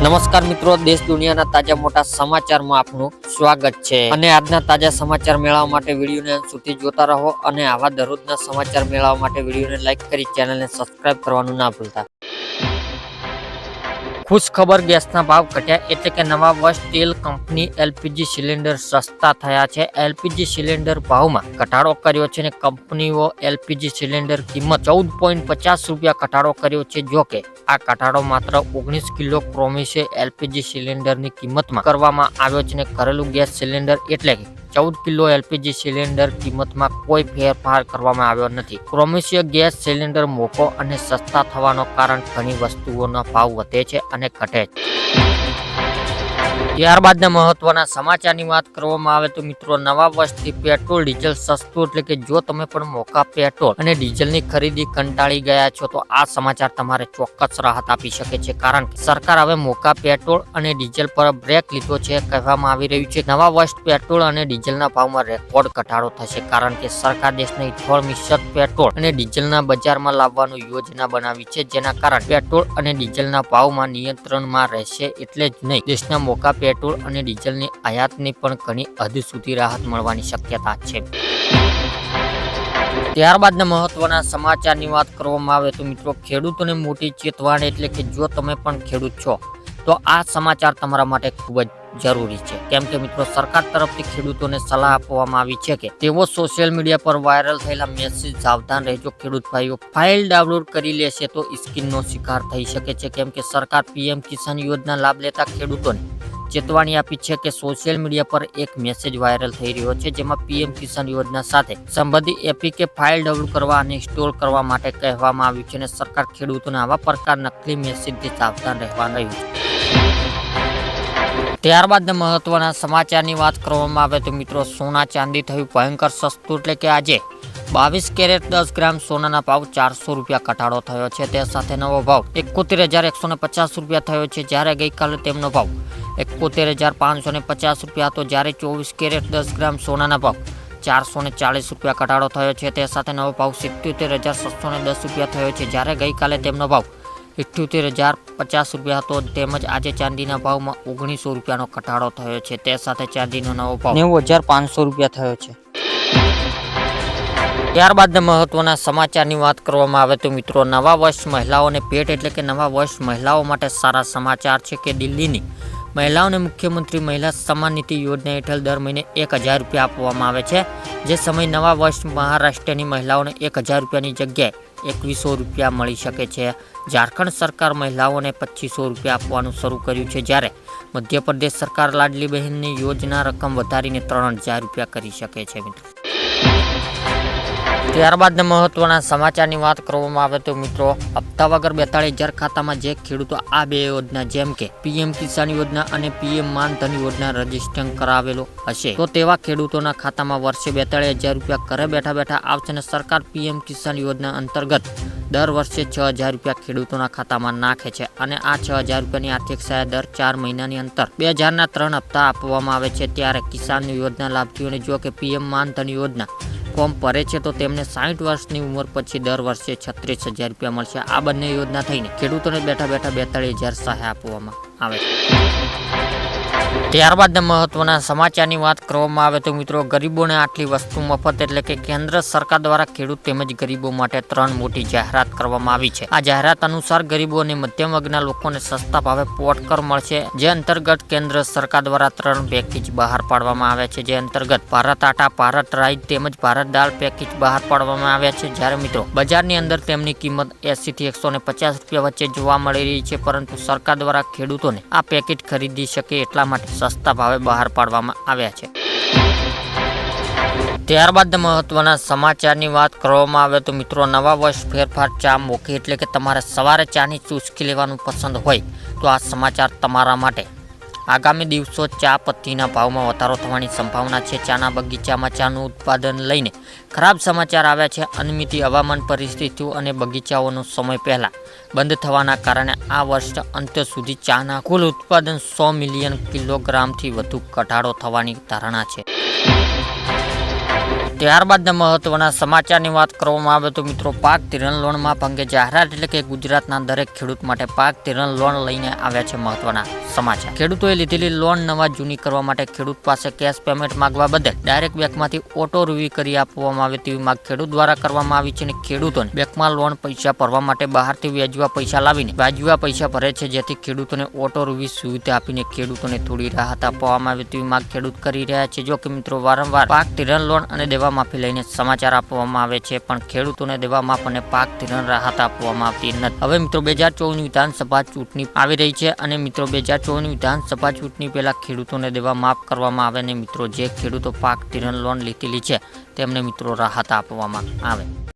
નમસ્કાર મિત્રો, દેશ દુનિયાના તાજા મોટા સમાચારમાં આપનું સ્વાગત છે. અને આજના તાજા સમાચાર મેળવવા માટે વિડીયોને અંત સુધી જોતા રહો અને આવા દરરોજના સમાચાર મેળવવા માટે વિડીયોને લાઈક કરી ચેનલને સબસ્ક્રાઇબ કરવાનું ના ભૂલતા. ખુશ ખબર ગેસના ભાવ ઘટ્યા એટલે કે નવા વર્ષ તેલ કંપની એલપીજી સિલિન્ડર સસ્તા થયા છે. એલપીજી સિલિન્ડર ભાવમાં ઘટાડો કર્યો છે અને કંપનીઓ એલપીજી સિલિન્ડર કિંમત ચૌદ પોઈન્ટ પચાસ રૂપિયા ઘટાડો કર્યો છે. જો કે આ ઘટાડો માત્ર ઓગણીસ કિલો પ્રોમિસે એલપીજી સિલિન્ડરની કિંમતમાં કરવામાં આવ્યો છે અને ઘરેલું ગેસ સિલિન્ડર એટલે કે ચૌદ કિલો એલપીજી સિલિન્ડર કિંમતમાં કોઈ ફેરફાર કરવામાં આવ્યો નથી. પ્રોમિસિય ગેસ સિલિન્ડર મોકો અને સસ્તા થવાનો કારણ ઘણી વસ્તુઓનો ભાવ વધે છે અને ઘટે છે. ત્યારબાદના મહત્વના સમાચારની વાત કરવામાં આવે તો મિત્રો, નવા વર્ષથી પેટ્રોલ, ડીઝલ સસ્તું એટલે કે જો તમે પણ મોકા પેટ્રોલ અને ડીઝલની ખરીદી કંટાળી ગયા છો, તો આ સમાચાર તમારે ચોક્કસ રાહત આપી શકે છે. કારણ કે સરકાર હવે મોકા પેટ્રોલ અને ડીઝલ પર બ્રેક લીધો છે કહેવામાં આવી રહ્યું છે. નવા વર્ષ પેટ્રોલ અને ડીઝલના ભાવમાં રેકોર્ડ ઘટાડો થશે કારણ કે સરકાર દેશના ઇથોળ મિશ્રિત પેટ્રોલ અને ડીઝલના બજારમાં લાવવાનું યોજના બનાવી છે. જેના કારણે પેટ્રોલ અને ડીઝલના ભાવમાં નિયંત્રણમાં રહેશે એટલે જ નહીં. દેશના મોકા પેટ્રોલ અને ડીઝલની આયાતની પણ ઘણી હદ સુધી રાહત મળવાની શક્યતા છે. ત્યારબાદના મહત્વના સમાચારની વાત કરવામાં આવે તો મિત્રો, ખેડૂતોને મોટી ચેતવાણી એટલે કે જો તમે પણ ખેડૂત છો, તો આ સમાચાર તમારા માટે ખૂબ જ જરૂરી છે. કેમ કે મિત્રો, સરકાર તરફથી ખેડૂતોને સલાહ આપવામાં આવી છે કે તેઓ સોશિયલ મીડિયા પર વાયરલ થયેલા મેસેજ સાવધાન રહેજો. ખેડૂત ભાઈઓ, ફાઇલ ડાઉનલોડ કરી લેશે તો સ્કીમનો શિકાર થઈ શકે છે. કેમ કે સરકાર પીએમ કિસાન યોજના લાભ લેતા ખેડૂતોને ચેતવાણી આપી છે કે સોશિયલ મીડિયા પર એક મેસેજ વાયરલ થઈ રહ્યો છે, જેમાં પીએમ કિસાન યોજના સાથે સંબંધિત એપીકે ફાઇલ ડાઉનલોડ કરવા અને ઇન્સ્ટોલ કરવા માટે કહેવામાં આવ્યું છે અને સરકાર ખેડૂતોને આવા પ્રકાર નકલી મેસેજથી સાવધાન રહેવા રહ્યું છે. ત્યારબાદ મહત્વના સમાચારની વાત કરવામાં આવે તો મિત્રો, સોના ચાંદી થયું ભયંકર સસ્તું એટલે કે આજે બાવીસ કેરેટ દસ ગ્રામ સોનાના ભાવ ચારસો રૂપિયા ઘટાડો થયો છે. તે સાથે નવો ભાવ એકોતેર હજાર એકસો પચાસ રૂપિયા થયો છે. જ્યારે ગઈકાલે તેમનો ભાવ એકોતેર હજાર પાંચસો ને પચાસ રૂપિયા હતો. જ્યારે ચોવીસ કેરેટ દસ ગ્રામ સોનાના ભાવ ચારસો ને ચાલીસ રૂપિયા ઘટાડો થયો છે. તે સાથે નવો ભાવ સિત્યોતેર હજાર સાતસો ને દસ રૂપિયા થયો છે. જ્યારે ગઈકાલે તેમનો ભાવ ઇઠ્યોતેર હજાર પચાસ રૂપિયા હતો. તેમજ આજે ચાંદીના ભાવમાં ઓગણીસો રૂપિયાનો ઘટાડો થયો છે. તે સાથે ચાંદીનો નવો ભાવ નેવું હજાર પાંચસો રૂપિયા થયો છે. ત્યારબાદ મહત્વના સમાચારની વાત કરવામાં આવે તો મિત્રો, નવા વર્ષ મહિલાઓને ભેટ એટલે કે નવા વર્ષ મહિલાઓ માટે સારા સમાચાર છે કે દિલ્હીની મહિલાઓને મુખ્યમંત્રી મહિલા સન્માન નીતિ યોજના હેઠળ દર મહિને એક હજાર રૂપિયા આપવામાં આવે છે. જે સમય નવા વર્ષ મહારાષ્ટ્રની મહિલાઓને એક હજાર રૂપિયાની જગ્યાએ એકવીસો રૂપિયા મળી શકે છે. ઝારખંડ સરકાર મહિલાઓને પચીસો રૂપિયા આપવાનું શરૂ કર્યું છે જ્યારે મધ્યપ્રદેશ સરકાર લાડલી બહેનની યોજના રકમ વધારીને ત્રણ હજાર રૂપિયા કરી શકે છે મિત્રો. ત્યારબાદ મહત્વના સમાચારની વાત કરવામાં આવે તો મિત્રો, હપ્તા વગર બેતાળીસ હજાર ખાતામાં જે ખેડૂતો આ બે યોજના, જેમ કે પીએમ કિસાન યોજના અને પીએમ માનધન યોજના રજિસ્ટર કરાવેલો હશે, તો તેવા ખેડૂતોના ખાતામાં વર્ષે બેતાળીસ હજાર રૂપિયા ઘરે બેઠા બેઠા આવશે અને સરકાર પીએમ કિસાન યોજના અંતર્ગત દર વર્ષે છ હજાર રૂપિયા ખેડૂતોના ખાતામાં નાખે છે અને આ છ હજાર રૂપિયાની આર્થિક સહાય દર ચાર મહિનાની અંતર. બે હજારના ત્રણ હપ્તા આપવામાં આવે છે ત્યારે કિસાન યોજના લાભથીઓને જો કે પીએમ માનધન યોજના ફોર્મ ભરે છે તો તેમને સાઠ વર્ષની ઉંમર પછી દર વર્ષે છત્રીસ હજાર રૂપિયા મળશે. આ બંને યોજના થઈને ખેડૂતોને બેઠા બેઠા બેતાળીસ હજાર સહાય આપવામાં આવે ત્યારબાદ મહત્વના સમાચારની વાત કરવામાં આવે તો મિત્રો, ગરીબોને આટલી વસ્તુ મફત એટલે કે કેન્દ્ર સરકાર દ્વારા ખેડૂત તેમજ ગરીબો માટે ત્રણ મોટી જાહેરાત કરવામાં આવી છે. આ જાહેરાત અનુસાર ગરીબો અને મધ્યમ વર્ગના લોકોને સસ્તા ભાવે પોટકર મળશે, જે અંતર્ગત કેન્દ્ર સરકાર દ્વારા ત્રણ પેકેજ બહાર પાડવામાં આવ્યા છે. જે અંતર્ગત ભારત આટા, ભારત રાઈસ તેમજ ભારત દાળ પેકેજ બહાર પાડવામાં આવ્યા છે. જ્યારે મિત્રો, બજારની અંદર તેમની કિંમત એસી થી એકસો રૂપિયા વચ્ચે જોવા મળી રહી છે, પરંતુ સરકાર દ્વારા ખેડૂતોને આ પેકેજ ખરીદી શકે એટલા માટે સસ્તા ભાવે બહાર પાડવામાં આવ્યા છે. ત્યારબાદ મહત્વના સમાચારની વાત કરવામાં આવે તો મિત્રો, નવા વર્ષ ફેરફાર ચા મોકી એટલે કે તમારે સવારે ચાની ચૂસકી લેવાનું પસંદ હોય તો આ સમાચાર તમારા માટે આગામી દિવસો ચા પત્તીના ભાવમાં વધારો થવાની સંભાવના છે. ચાના બગીચામાં ચાનું ઉત્પાદન લઈને ખરાબ સમાચાર આવ્યા છે. અનિયમિત હવામાન પરિસ્થિતિઓ અને બગીચાઓનો સમય પહેલાં બંધ થવાના કારણે આ વર્ષ અંત સુધી ચાના કુલ ઉત્પાદન સો મિલિયન કિલોગ્રામથી વધુ ઘટાડો થવાની ધારણા છે. ત્યારબાદના મહત્વના સમાચારની વાત કરવામાં આવે તો મિત્રો પાક તિરણ લોન માફ અંગે જાહેરાત એટલે કે ગુજરાતના દરેક ખેડૂત માટે પાક તિરણ લોન લઈને આવ્યા છે મહત્વના સમાચાર. ખેડૂતોએ લીધેલી લોન નવા જૂની કરવા માટે ખેડૂત પાસે કેશ પેમેન્ટ માંગવા બદલ ડાયરેક્ટ બેંકમાંથી ઓટો રિવ્યુ કરી આપવામાં આવે તેવી માંગ ખેડૂત દ્વારા કરવામાં આવી છે અને ખેડૂતોને બેંકમાં લોન પૈસા ભરવા માટે બહારથી વ્યાજવા પૈસા લાવીને વ્યાજવા પૈસા ભરે છે જેથી ખેડૂતોને ઓટો રિવ્યુ સુવિધા આપીને ખેડૂતોને થોડી રાહત આપવામાં આવે તેવી માંગ ખેડૂત કરી રહ્યા છે. જો કે મિત્રો વારંવાર પાક તિરણ લોન અને દેવા માફી લઈને સમાચાર આપવામાં આવે છે, પણ ખેડૂતોને દેવા માફ અને પાક ધિરાણ રાહત આપવામાં આવતી નથી. હવે મિત્રો, બે હજાર ચોવીસની વિધાનસભા ચૂંટણી આવી રહી છે અને મિત્રો, બે હજાર ચોવીસની વિધાનસભા ચૂંટણી પહેલા ખેડૂતોને દેવા માફ કરવામાં આવે અને મિત્રો, જે ખેડૂતો પાક ધિરાણ લોન લીધેલી છે, તેમને મિત્રો રાહત આપવામાં આવે.